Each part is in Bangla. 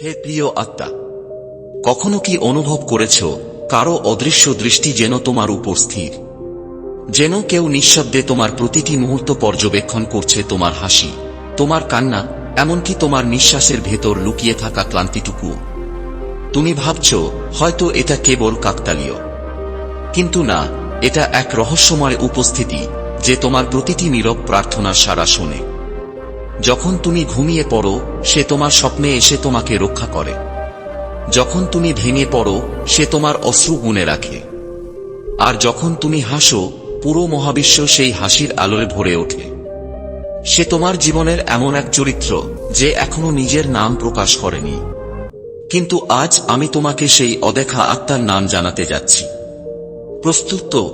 হে প্রিয় আত্মা, কখনো কি অনুভব করেছ কারও অদৃশ্য দৃষ্টি যেন তোমার উপর স্থির? যেন কেউ নিঃশব্দে তোমার প্রতিটি মুহূর্ত পর্যবেক্ষণ করছে তোমার হাসি, তোমার কান্না, এমনকি তোমার নিঃশ্বাসের ভেতর লুকিয়ে থাকা ক্লান্তিটুকু। তুমি ভাবছ, হয়তো এটা কেবল কাকতালীয়। কিন্তু না, এটা এক রহস্যময় উপস্থিতি যে তোমার প্রতিটি নীরব প্রার্থনার সারা শোনে। যখন তুমি ঘুমিয়ে পড়ো, সে তোমার স্বপ্নে এসে তোমাকে রক্ষা করে। যখন তুমি ভেঙে পড়ো, সে তোমার অশ্রু গুনে রাখে। আর যখন তুমি হাসো, পুরো মহাবিশ্ব সেই হাসির আলোয় ভরে ওঠে। সে তোমার জীবনের এমন এক চরিত্র, যে এখনও নিজের নাম প্রকাশ করেনি। কিন্তু আজ আমি তোমাকে সেই অদেখা আত্মার নাম জানাতে যাচ্ছি। প্রস্তুত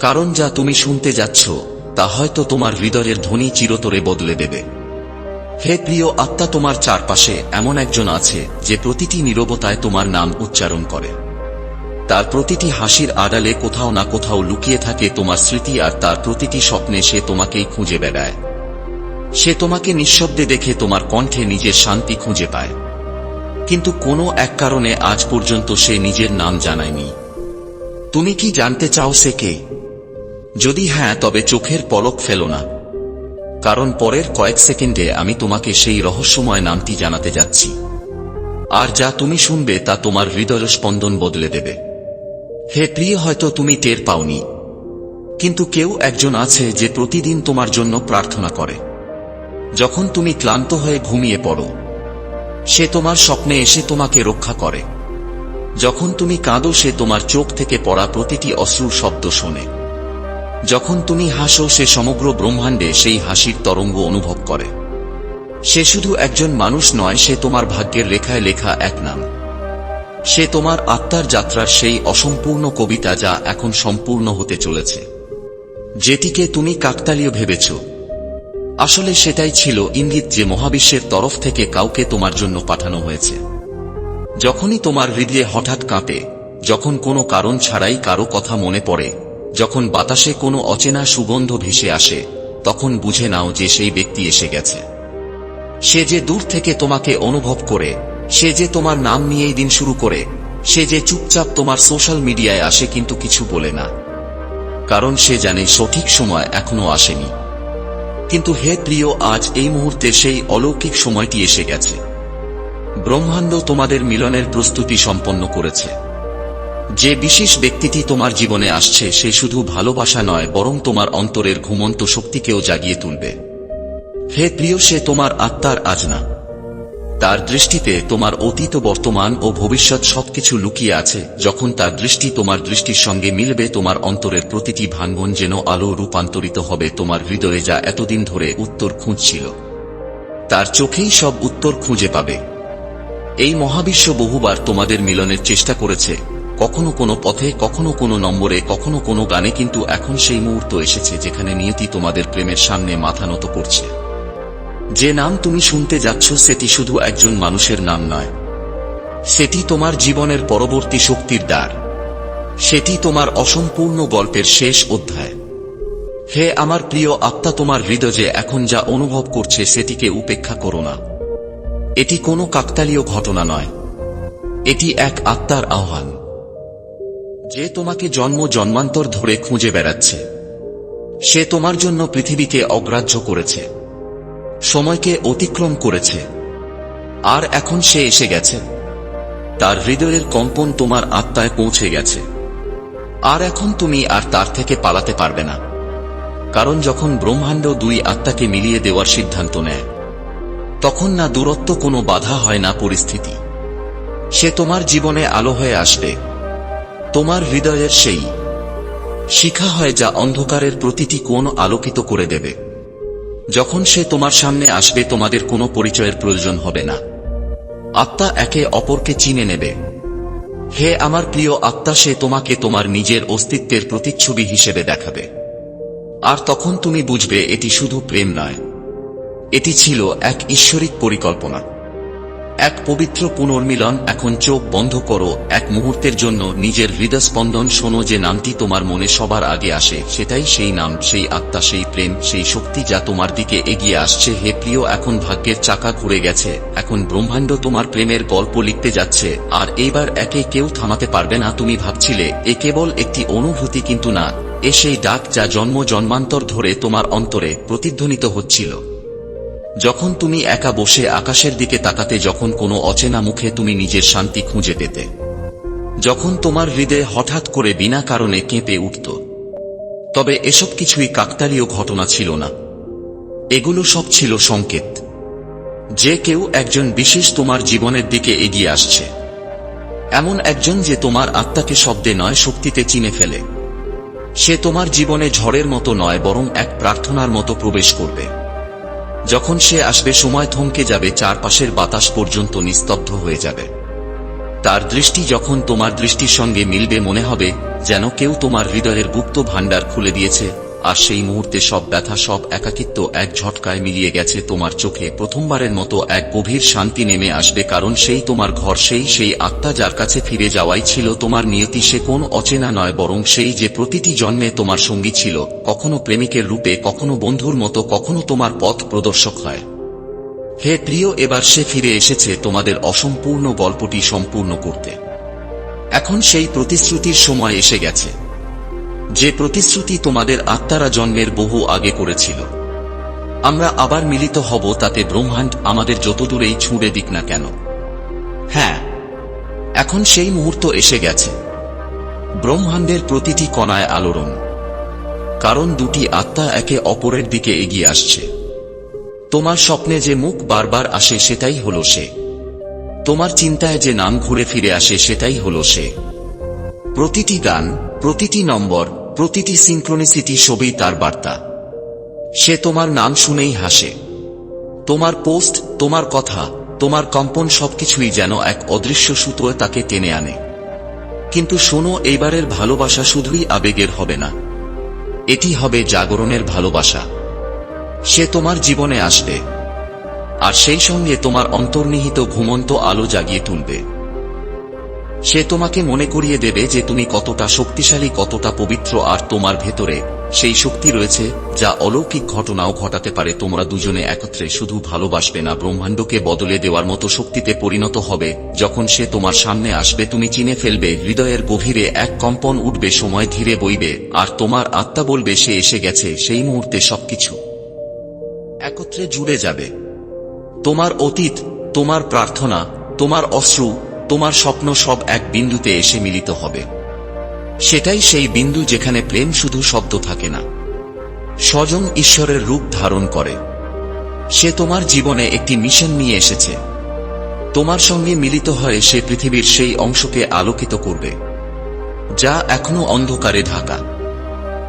কারণ যা তুমি শুনতে যাচ্ছ তা হয়তো তোমার হৃদয়ের ধ্বনি চিরতরে বদলে দেবে। হে প্রিয় আত্মা, তোমার চারপাশে এমন একজন আছে যে প্রতিটি নীরবতায় তোমার নাম উচ্চারণ করে। তার প্রতিটি হাসির আড়ালে কোথাও না কোথাও লুকিয়ে থাকে তোমার স্মৃতি আর তার প্রতিটি স্বপ্নে সে তোমাকেই খুঁজে বেড়ায়। সে তোমাকে নিঃশব্দে দেখে তোমার কণ্ঠে নিজের শান্তি খুঁজে পায়। কিন্তু কোনো এক কারণে আজ পর্যন্ত সে নিজের নাম জানায়নি। তুমি কি জানতে চাও সে কে? যদি হ্যাঁ তবে চোখের পলক ফেলো না। কারণ পরের কয়েক সেকেন্ডে আমি তোমাকে সেই রহস্যময় নামটি জানাতে যাচ্ছি। আর যা তুমি শুনবে তা তোমার হৃদয় স্পন্দন বদলে দেবে। হে প্রিয়, হয়তো তুমি টের পাওনি। কিন্তু কেউ একজন আছে যে প্রতিদিন তোমার জন্য প্রার্থনা করে। যখন তুমি ক্লান্ত হয়ে ঘুমিয়ে পড়ো, সে তোমার স্বপ্নে এসে তোমাকে রক্ষা করে। যখন তুমি কাঁদো, সে তোমার চোখ থেকে পড়া প্রতিটি অশ্রুর শব্দ শোনে। যখন তুমি হাসো, সে সমগ্র ব্রহ্মাণ্ডে সেই হাসির তরঙ্গ অনুভব করে। সে শুধু একজন মানুষ নয়, সে তোমার ভাগ্যের রেখায় লেখা এক নাম। সে তোমার আত্মার যাত্রার সেই অসম্পূর্ণ কবিতা যা এখন সম্পূর্ণ হতে চলেছে। যেটিকে তুমি কাকতালীয় ভেবেছ। আসলে সেটাই ছিল ইঙ্গিত যে মহাবিশ্বের তরফ থেকে কাউকে তোমার জন্য পাঠানো হয়েছে। যখনই তোমার হৃদয়ে হঠাৎ কাঁপে, যখন কোনো কারণ ছাড়াই কারও কথা মনে পড়ে যখন বাতাসে কোনো অচেনা সুগন্ধ ভেসে আসে, তখন বুঝে নাও যে সেই ব্যক্তি এসে গেছে। সে যে দূর থেকে তোমাকে অনুভব করে, সে যে তোমার নাম নিয়েই দিন শুরু করে, সে যে চুপচাপ তোমার সোশ্যাল মিডিয়ায় আসে কিন্তু কিছু বলে না। কারণ সে জানে সঠিক সময় এখনও আসেনি। কিন্তু হে প্রিয়, আজ এই মুহূর্তে সেই অলৌকিক সময়টি এসে গেছে। ব্রহ্মাণ্ড তোমাদের মিলনের প্রস্তুতি সম্পন্ন করেছে। যে বিশেষ ব্যক্তিটি তোমার জীবনে আসছে, সে শুধু ভালোবাসা নয়, বরং তোমার অন্তরের ঘুমন্ত শক্তিকেও জাগিয়ে তুলবে। হে প্রিয়, সে তোমার আত্মার আজনা। তার দৃষ্টিতে তোমার অতীত, বর্তমান ও ভবিষ্যৎ সবকিছু লুকিয়ে আছে, যখন তার দৃষ্টি তোমার দৃষ্টির সঙ্গে মিলবে, তোমার অন্তরের প্রতিটি ভাঙ্গন যেন আলো রূপান্তরিত হবে, তোমার হৃদয়ে যা এতদিন ধরে উত্তর খুঁজছিল, তার চোখেই সব উত্তর খুঁজে পাবে। এই মহাবিশ্ব বহুবার তোমাদের মিলনের চেষ্টা করেছে কখনো কোনো পথে, কখনো কোনো নম্বরে, কখনো কোনো গানে কিন্তু এখন সেই মুহূর্ত এসেছে যেখানে নিয়তি তোমাদের প্রেমের সামনে মাথা নত করছে। যে নাম তুমি শুনতে যাচ্ছ সেটি শুধু একজন মানুষের নাম নয়। সেটি তোমার জীবনের পরবর্তী শক্তির দ্বার। সেটি তোমার অসম্পূর্ণ গল্পের শেষ অধ্যায়। হে আমার প্রিয় আত্মা, তোমার হৃদয়ে এখন যা অনুভব করছে সেটিকে উপেক্ষা করো না। এটি কোনো কাকতালীয় ঘটনা নয়। এটি এক আত্মার আহ্বান। যে তোমাকে জন্ম জন্মান্তর ধরে খুঁজে বেড়াচ্ছে, সে তোমার জন্য পৃথিবীকে অগ্রাহ্য করেছে, সময়কে অতিক্রম করেছে, আর এখন সে এসে গেছে। তার হৃদয়ের কম্পন তোমার আত্মায় পৌঁছে গেছে। আর এখন তুমি আর তার থেকে পালাতে পারবে না, কারণ যখন ব্রহ্মাণ্ড দুই আত্মাকে মিলিয়ে দেওয়ার সিদ্ধান্ত নেয়, তখন না দূরত্ব কোনো বাধা হয় না পরিস্থিতি। সে তোমার জীবনে আলো হয়ে আসবে। তোমার হৃদয়ের সেই শিখা হয় যা অন্ধকারের প্রতিটি কোণ আলোকিত করে দেবে। যখন সে তোমার সামনে আসবে, তোমাদের কোনো পরিচয়ের প্রয়োজন হবে না। আত্মা একে অপরকে চিনে নেবে। হে আমার প্রিয় আত্মা, সে তোমাকে তোমার নিজের অস্তিত্বের প্রতিচ্ছবি হিসেবে দেখাবে। আর তখন তুমি বুঝবে, এটি শুধু প্রেম নয়, এটি ছিল এক ঈশ্বরিক পরিকল্পনা। এক পবিত্র পুনর্মিলন, এখন চোখ বন্ধ করো, এক মুহূর্তের জন্য নিজের হৃদস্পন্দন শোনো যে নামটি তোমার মনে সবার আগে আসে, সেটাই সেই নাম, সেই আত্মা, সেই প্রেম, সেই শক্তি যা তোমার দিকে এগিয়ে আসছে। হে প্রিয়, এখন ভাগ্যের চাকা ঘুরে গেছে, এখন ব্রহ্মাণ্ড তোমার প্রেমের গল্প লিখতে যাচ্ছে, আর এইবার একে কেউ থামাতে পারবে না, তুমি ভাবছিলে, এ কেবল একটি অনুভূতি কিন্তু না, এ সেই ডাক যা জন্ম জন্মান্তর ধরে তোমার অন্তরে প্রতিধ্বনিত হচ্ছিল। যখন তুমি একা বসে আকাশের দিকে তাকাতে যখন কোনো অচেনা মুখে তুমি নিজের শান্তি খুঁজে পেতে। যখন তোমার হৃদয়ে হঠাৎ করে বিনা কারণে কেঁপে উঠত। তবে এসব কিছুই কাকতালীয় ঘটনা ছিল না। এগুলো সব ছিল সংকেত। যে কেউ একজন বিশেষ তোমার জীবনের দিকে এগিয়ে আসছে। এমন একজন যে তোমার আত্মাকে শব্দে নয়, শক্তিতে চিনে ফেলে। সে তোমার জীবনে ঝড়ের মতো নয়, বরং এক প্রার্থনার মতো প্রবেশ করবে। যখন সে আসবে, সময় থমকে যাবে, চারপাশের বাতাস পর্যন্ত নিস্তব্ধ হয়ে যাবে। তার দৃষ্টি যখন তোমার দৃষ্টির সঙ্গে মিলবে, মনে হবে যেন কেউ তোমার হৃদয়ের গুপ্ত ভাণ্ডার খুলে দিয়েছে। আর সেই মুহূর্তে সব ব্যথা, সব একাকিত্ব এক ঝটকায় মিলিয়ে গেছে তোমার চোখে। প্রথমবারের মতো এক গভীর শান্তি নেমে আসবে, কারণ সেই তোমার ঘর, সেই সেই আত্মা যার কাছে ফিরে যাওয়াই ছিল তোমার নিয়তি, সে কোন অচেনা নয়, বরং সেই যে প্রতিটি জন্মে তোমার সঙ্গী ছিল। কখনো প্রেমিকের রূপে, কখনো বন্ধুর মতো, কখনো তোমার পথ প্রদর্শক হয়। হে প্রিয়, এবার সে ফিরে এসেছে তোমাদের অসম্পূর্ণ গল্পটি সম্পূর্ণ করতে। এখন সেই প্রতিশ্রুতির সময় এসে গেছে। যে প্রতিশ্রুতি তোমাদের আত্মারা জন্মের বহু আগে করেছিল। আমরা আবার মিলিত হব তাতে ব্রহ্মাণ্ড আমাদের যত দূরেই ছুঁড়ে দিক না কেন। হ্যাঁ এখন সেই মুহূর্ত এসে গেছে। ব্রহ্মাণ্ডের প্রতিটি কণায় আলোড়ন। কারণ দুটি আত্মা একে অপরের দিকে এগিয়ে আসছে। তোমার স্বপ্নে যে মুখ বারবার আসে সেটাই হলো সে। তোমার চিন্তায় যে নাম ঘুরে ফিরে আসে সেটাই হলো সে। প্রতিটি গান, প্রতিটি নম্বর, প্রতিটি সিঙ্ক্রোনিসিটি সবই তার বার্তা। সে তোমার নাম শুনেই হাসে। তোমার পোস্ট তোমার কথা, তোমার কম্পন সবকিছুই যেন এক অদৃশ্য সুতোয় তাকে টেনে আনে। কিন্তু শোনো, এইবারের ভালোবাসা শুধুই আবেগের হবে না। এটি হবে জাগরণের ভালোবাসা। সে তোমার জীবনে আসবে। আর সেই সঙ্গে তোমার অন্তর্নিহিত ঘুমন্ত আলো জাগিয়ে তুলবে। সে তোমাকে মনে করিয়ে দেবে যে তুমি কতটা শক্তিশালী, কতটা পবিত্র আর তোমার ভেতরে সেই শক্তি রয়েছে, যা অলৌকিক ঘটনাও ঘটাতে পারে। তোমরা দুজনে একত্রে শুধু ভালোবাসবে না, ব্রহ্মাণ্ডকে বদলে দেওয়ার মতো শক্তিতে পরিণত হবে। যখন সে তোমার সামনে আসবে, তুমি চিনে ফেলবে, হৃদয়ের গভীরে এক কম্পন উঠবে, সময় ধীরে বইবে, আর তোমার আত্মা বলবে, সে এসে গেছে, সেই মুহূর্তে সবকিছু একত্রে জুড়ে যাবে। তোমার অতীত, তোমার প্রার্থনা, তোমার অশ্রু তোমার স্বপ্ন সব এক বিন্দুতে এসে মিলিত হবে। সেটাই সেই বিন্দু যেখানে প্রেম শুধু শব্দ থাকে না। স্বজন ঈশ্বরের রূপ ধারণ করে। সে তোমার জীবনে একটি মিশন নিয়ে এসেছে। তোমার সঙ্গে মিলিত হয়ে সে পৃথিবীর সেই অংশকে আলোকিত করবে, যা এখনও অন্ধকারে ঢাকা।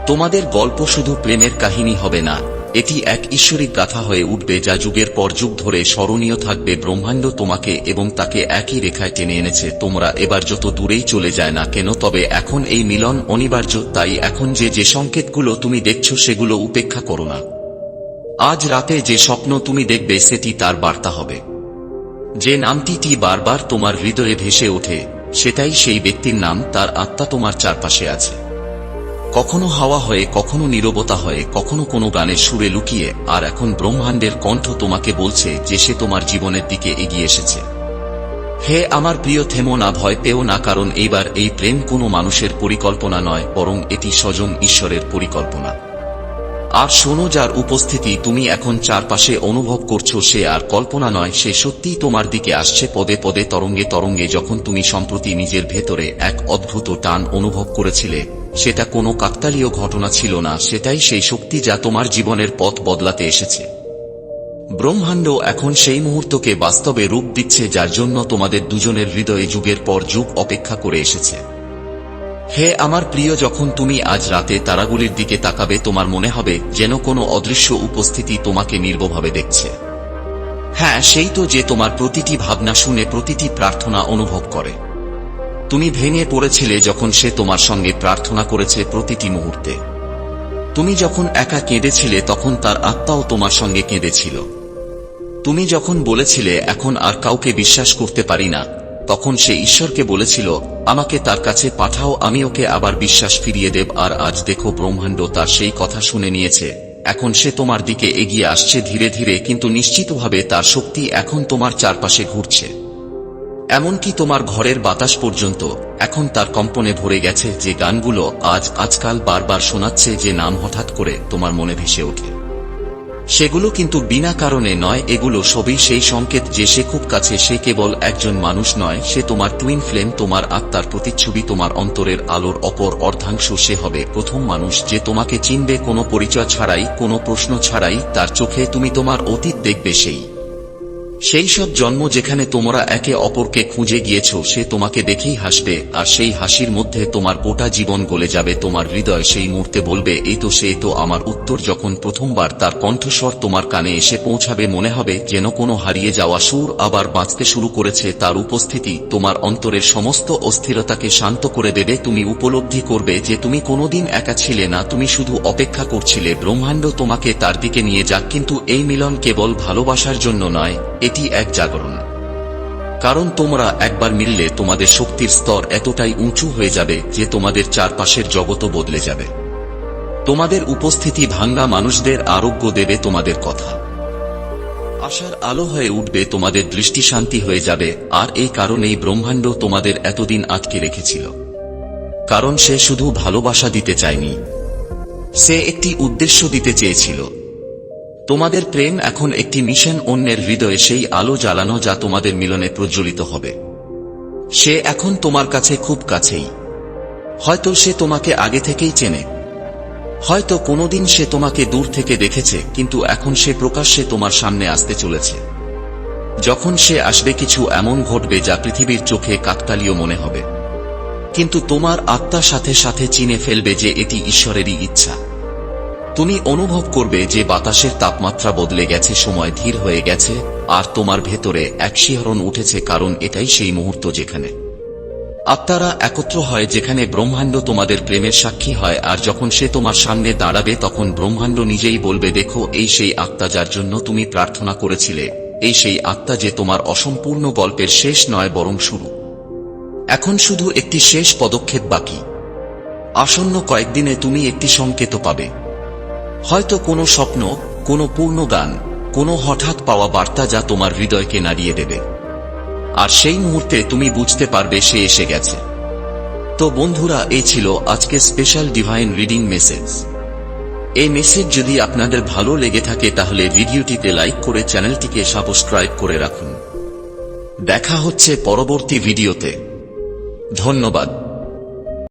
তোমাদের গল্প শুধু প্রেমের কাহিনী হবে না এটি এক ঈশ্বরিক গাথা হয়ে উঠবে যা যুগের পর যুগ ধরে স্মরণীয় থাকবে, ব্রহ্মাণ্ড তোমাকে এবং তাকে একই রেখায় টেনে এনেছে। তোমরা এবার যত দূরেই চলে যায় না কেন, তবে এখন এই মিলন অনিবার্য, তাই এখন যে যে সংকেতগুলো তুমি দেখছ সেগুলো উপেক্ষা করো না। আজ রাতে যে স্বপ্ন তুমি দেখবে, সেটি তার বার্তা হবে। যে নামটিটি বারবার তোমার হৃদয়ে ভেসে ওঠে, সেটাই সেই ব্যক্তির নাম, তার আত্মা তোমার চারপাশে আছে। কখনো হাওয়া হয়ে, কখনো নীরবতা হয়ে, কখনো কোনো গানের সুরে লুকিয়ে, আর এখন ব্রহ্মাণ্ডের কণ্ঠ তোমাকে বলছে যে সে তোমার জীবনের দিকে এগিয়ে এসেছে। হে আমার প্রিয় থেমো না, ভয় পেও না, কারণ এইবার এই প্রেম কোনো মানুষের পরিকল্পনা নয়, বরং এটি স্বজন ঈশ্বরের পরিকল্পনা। আর শোনো যার উপস্থিতি তুমি এখন চারপাশে অনুভব করছ, সে আর কল্পনা নয়, সে সত্যিই তোমার দিকে আসছে পদে পদে, তরঙ্গে তরঙ্গে, যখন তুমি সম্প্রতি নিজের ভেতরে এক অদ্ভুত টান অনুভব করেছিলে সেটা কোনো কাকতালীয় ঘটনা ছিল না, সেটাই সেই শক্তি যা তোমার জীবনের পথ বদলাতে এসেছে। ব্রহ্মাণ্ড এখন সেই মুহূর্তকে বাস্তবে রূপ দিচ্ছে যার জন্য তোমাদের দুজনের হৃদয়ে যুগের পর যুগ অপেক্ষা করে এসেছে। হে আমার প্রিয়, যখন তুমি আজ রাতে তারাগুলির দিকে তাকাবে, তোমার মনে হবে যেন কোনো অদৃশ্য উপস্থিতি তোমাকে নির্বভাবে দেখছে। হ্যাঁ সেই তো যে তোমার প্রতিটি ভাবনা শুনে প্রতিটি প্রার্থনা অনুভব করে। তুমি ভেঙে পড়েছিলে যখন সে তোমার সঙ্গে প্রার্থনা করেছে প্রতিটি মুহূর্তে। তুমি যখন একা কেঁদেছিলে তখন তার আত্মাও তোমার সঙ্গে কেঁদেছিল। তুমি যখন বলেছিলে, এখন আর কাউকে বিশ্বাস করতে পারি না, তখন সে ঈশ্বরকে বলেছিল, আমাকে তার কাছে পাঠাও, আমি ওকে আবার বিশ্বাস ফিরিয়ে দেব, আর আজ দেখো ব্রহ্মাণ্ড তার সেই কথা শুনে নিয়েছে। এখন সে তোমার দিকে এগিয়ে আসছে ধীরে ধীরে, কিন্তু নিশ্চিতভাবে তার শক্তি এখন তোমার চারপাশে ঘুরছে। এমনকি তোমার ঘরের বাতাস পর্যন্ত, এখন তার কম্পনে ভরে গেছে যে গানগুলো আজ আজকাল বারবার শোনাচ্ছে যে নাম হঠাৎ করে তোমার মনে ভেসে ওঠে। সেগুলো কিন্তু বিনা কারণে নয়, এগুলো সবই সেই সংকেত যে সে খুব কাছে, সে কেবল একজন মানুষ নয়, সে তোমার টুইন ফ্লেম তোমার আত্মার প্রতিচ্ছবি, তোমার অন্তরের আলোর অপর অর্ধাংশ, সে হবে প্রথম মানুষ যে তোমাকে চিনবে, কোনো পরিচয় ছাড়াই, কোনো প্রশ্ন ছাড়াই, তার চোখে তুমি তোমার অতীত দেখবে সেই। সেই সব জন্ম যেখানে তোমরা একে অপরকে খুঁজে গিয়েছ, সে তোমাকে দেখেই হাসবে, আর সেই হাসির মধ্যে তোমার গোটা জীবন গলে যাবে, তোমার হৃদয় সেই মুহূর্তে বলবে, এই তো সে তো আমার উত্তর। যখন প্রথমবার তার কণ্ঠস্বর তোমার কানে এসে পৌঁছাবে, মনে হবে যেন কোনো হারিয়ে যাওয়া সুর আবার বাঁচতে শুরু করেছে। তার উপস্থিতি তোমার অন্তরের সমস্ত অস্থিরতাকে শান্ত করে দেবে। তুমি উপলব্ধি করবে যে তুমি কোনোদিন একা ছিলে না, তুমি শুধু অপেক্ষা করছিলে। ব্রহ্মাণ্ড তোমাকে তার দিকে নিয়ে যাক, কিন্তু এই মিলন কেবল ভালোবাসার জন্য নয় এটি এক জাগরণ। কারণ তোমরা একবার মিললে তোমাদের শক্তির স্তর এতটাই উঁচু হয়ে যাবে যে তোমাদের চারপাশের জগৎও বদলে যাবে। তোমাদের উপস্থিতি ভাঙ্গা মানুষদের আরোগ্য দেবে তোমাদের কথা। আশার আলো হয়ে উঠবে তোমাদের দৃষ্টি শান্তি হয়ে যাবে, আর এই কারণেই ব্রহ্মাণ্ড তোমাদের এতদিন আটকে রেখেছিল। কারণ সে শুধু ভালোবাসা দিতে চায়নি। সে একটি উদ্দেশ্য দিতে চেয়েছিল। তোমাদের প্রেম এখন একটি মিশন অন্যের হৃদয়ে সেই আলো জ্বালানো যা তোমাদের মিলনে প্রজ্বলিত হবে। সে এখন তোমার কাছে খুব কাছেই। হয়তো সে তোমাকে আগে থেকেই চেনে। হয়তো কোনোদিন সে তোমাকে দূর থেকে দেখেছে, কিন্তু এখন সে প্রকাশ্যে তোমার সামনে আসতে চলেছে। যখন সে আসবে কিছু এমন ঘটবে যা পৃথিবীর চোখে কাকতালীয় মনে হবে। কিন্তু তোমার আত্মার সাথে সাথে চিনে ফেলবে যে এটি ঈশ্বরেরই ইচ্ছা। তুমি অনুভব করবে যে বাতাসের তাপমাত্রা বদলে গেছে, সময় ধীর হয়ে গেছে, আর তোমার ভেতরে এক শিহরণ উঠেছে, কারণ এটাই সেই মুহূর্ত যেখানে। আত্মারা একত্র হয় যেখানে ব্রহ্মাণ্ড তোমাদের প্রেমের সাক্ষী হয়, আর যখন সে তোমার সামনে দাঁড়াবে তখন ব্রহ্মাণ্ড নিজেই বলবে, দেখো, এই সেই আত্মা যার জন্য তুমি প্রার্থনা করেছিলে। এই সেই আত্মা যে তোমার অসম্পূর্ণ গল্পের শেষ নয়, বরং শুরু। এখন শুধু একটি শেষ পদক্ষেপ বাকি। আসন্ন কয়েকদিনে তুমি একটি সংকেত পাবে। হয়তো কোনো স্বপ্ন, কোনো পূর্ণ গান কোনো হঠাৎ পাওয়া বার্তা যা তোমার হৃদয়কে নাড়িয়ে দেবে। আর সেই মুহূর্তে তুমি বুঝতে পারবে সে এসে গেছে। তো বন্ধুরা এই ছিল আজকে স্পেশাল ডিভাইন রিডিং মেসেজ এই মেসেজ যদি আপনাদের ভালো লেগে থাকে, তাহলে ভিডিওটিতে লাইক করে চ্যানেলটিকে সাবস্ক্রাইব করে রাখুন। দেখা হচ্ছে পরবর্তী ভিডিওতে। ধন্যবাদ।